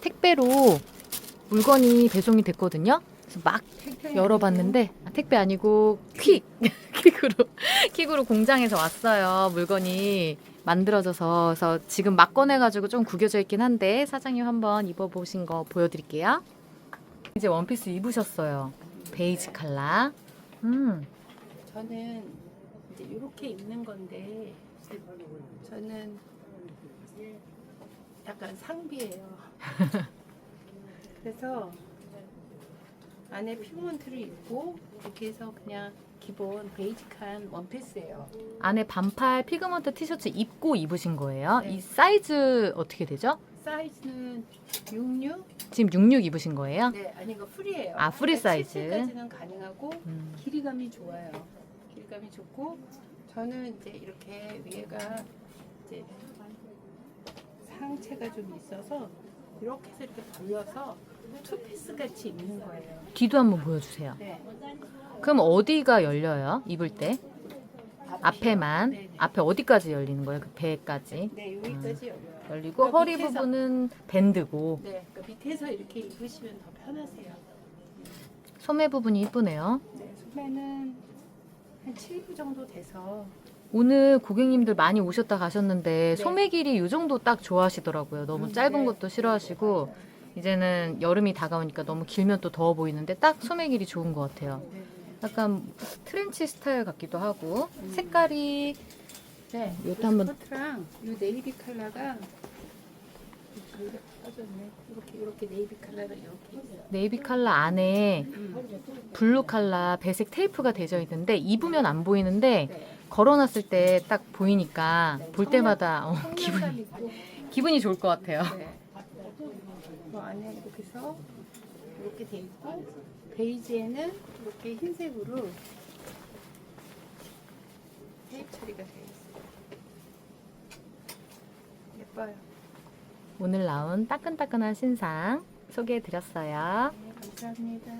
택배로 물건이 배송이 됐거든요. 그래서 막 열어봤는데 아, 택배 아니고 퀵 퀵으로 퀵으로 공장에서 왔어요. 물건이 만들어져서 그래서 지금 막 꺼내가지고 좀 구겨져 있긴 한데 사장님 한번 입어보신 거 보여드릴게요. 이제 원피스 입으셨어요. 베이지 컬러. 음, 저는 이제 이렇게 입는 건데 저는 약간 상비예요. 그래서 안에 피부먼트를 입고 이렇게 해서 그냥 기본 베이직한 원피스예요. 안에 반팔 피그먼트 티셔츠 입고 입으신 거예요. 네. 이 사이즈 어떻게 되죠? 사이즈는 66? 지금 66 입으신 거예요? 네, 아니 이거 풀이에요. 아, 프리 사이즈. 7까지는 가능하고 음. 길이감이 좋아요. 길이감이 좋고 저는 이제 이렇게 위에가 이제 상체가 좀 있어서 이렇게 해서 이렇게 돌려서 투피스 같이 입는 거예요. 뒤도 한번 보여주세요. 네. 그럼 어디가 열려요? 입을 때? 앞에만? 네 네. 앞에 어디까지 열리는 거예요? 그 배까지? 네, 여기까지 열려요. 열리고 그러니까 허리 밑에서. 부분은 밴드고 네, 그러니까 밑에서 이렇게 입으시면 더 편하세요. 소매 부분이 이쁘네요. 네, 소매는 한 7부 정도 돼서 오늘 고객님들 많이 오셨다 가셨는데 네. 소매 길이 이 정도 딱 좋아하시더라고요. 너무 음, 짧은 네. 것도 싫어하시고 이제는 여름이 다가오니까 너무 길면 또 더워 보이는데 딱 소매 길이 좋은 것 같아요. 네, 약간 트렌치 스타일 같기도 하고 음. 색깔이 네, 이것도 한번- 스커트랑 이 네이비 컬러가 이렇게 빠졌네. 이렇게 이렇게 네이비 컬러가 이렇게 있어요. 네이비 컬러 안에 음. 블루 컬러 배색 테이프가 되어 있는데 입으면 안 보이는데 네. 걸어놨을 때 딱 보이니까 네, 볼 청량- 때마다 어, 청량감 기분이 있고 기분이 좋을 것 같아요. 네. 뭐 안에 이렇게 해서 이렇게 돼 있고 베이지에는 이렇게 흰색으로 테이프 처리가 되어 있어요. 예뻐요. 오늘 나온 따끈따끈한 신상 소개해 드렸어요. 네, 감사합니다.